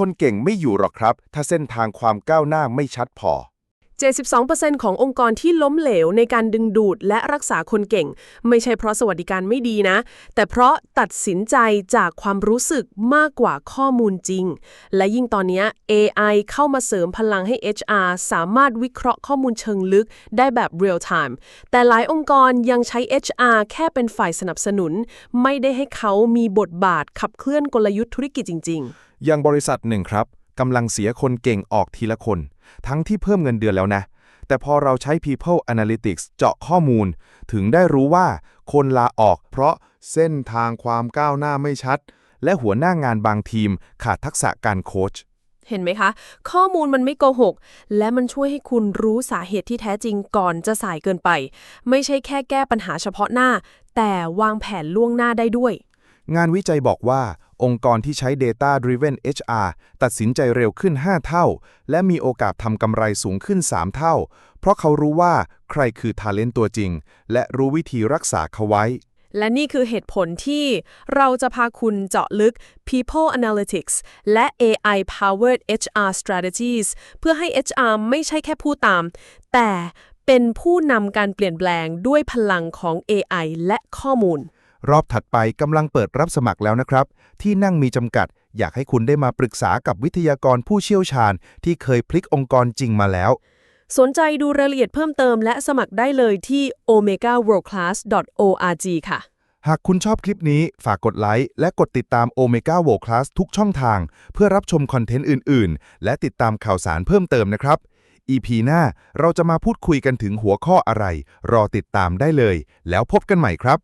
คนเก่งไม่อยู่หรอกครับ ถ้าเส้นทางความก้าวหน้าไม่ชัดพอ 72%ขององค์กรที่ล้มเหลวในการดึงดูดและรักษาคนเก่ง ไม่ใช่เพราะสวัสดิการไม่ดีนะ แต่เพราะตัดสินใจจากความรู้สึกมากกว่าข้อมูลจริง และยิ่งตอนนี้ AI เข้ามาเสริมพลังให้ HR สามารถวิเคราะห์ข้อมูลเชิงลึกได้แบบ real time แต่หลายองค์กรยังใช้ HR แค่เป็นฝ่ายสนับสนุน ไม่ได้ให้เขามีบทบาทขับเคลื่อนกลยุทธ์ธุรกิจจริง ๆ อย่างบริษัทหนึ่งครับกำลังเสียคนเก่งออกทีละคน ทั้งที่เพิ่มเงินเดือนแล้วนะ แต่พอเราใช้ People Analytics เจาะข้อมูล ถึงได้รู้ว่าคนลาออก เพราะเส้นทางความก้าวหน้าไม่ชัด และหัวหน้างานบางทีมขาดทักษะการโค้ชเห็นไหมคะ ข้อมูลมันไม่โกหก และมันช่วยให้คุณรู้สาเหตุที่แท้จริงก่อนจะสายเกินไป ไม่ใช่แค่แก้ปัญหาเฉพาะหน้า แต่วางแผนล่วงหน้าได้ด้วย งานวิจัยบอกว่า องค์กรที่ใช้ Data Driven HR ตัดสินใจเร็วขึ้น 5 เท่า และมีโอกาสทำกำไรสูงขึ้น 3 เท่า เพราะเขารู้ว่าใครคือทาเลนต์ตัวจริง และรู้วิธีรักษาเขาไว้ และนี่คือเหตุผลที่เราจะพาคุณเจาะลึก People Analytics และ AI Powered HR Strategies เพื่อให้ HR ไม่ใช่แค่ผู้ตาม แต่เป็นผู้นำการเปลี่ยนแปลงด้วยพลังของ AI และข้อมูล รอบถัดไปกำลังเปิดรับสมัครแล้วนะครับ ที่นั่งมีจำกัด อยากให้คุณได้มาปรึกษากับวิทยากรผู้เชี่ยวชาญ ที่เคยพลิกองค์กรจริงมาแล้ว สนใจดูรายละเอียดเพิ่มเติมและสมัครได้เลยที่ omegaworldclass.org ค่ะ หากคุณชอบคลิปนี้ฝากกดไลค์และกดติดตาม Omega World Class ทุกช่องทาง เพื่อรับชมคอนเทนต์อื่น ๆ และติดตามข่าวสารเพิ่มเติมนะครับ EP หน้าเราจะมาพูดคุยกันถึงหัวข้ออะไร รอติดตามได้เลย แล้วพบกันใหม่ครับ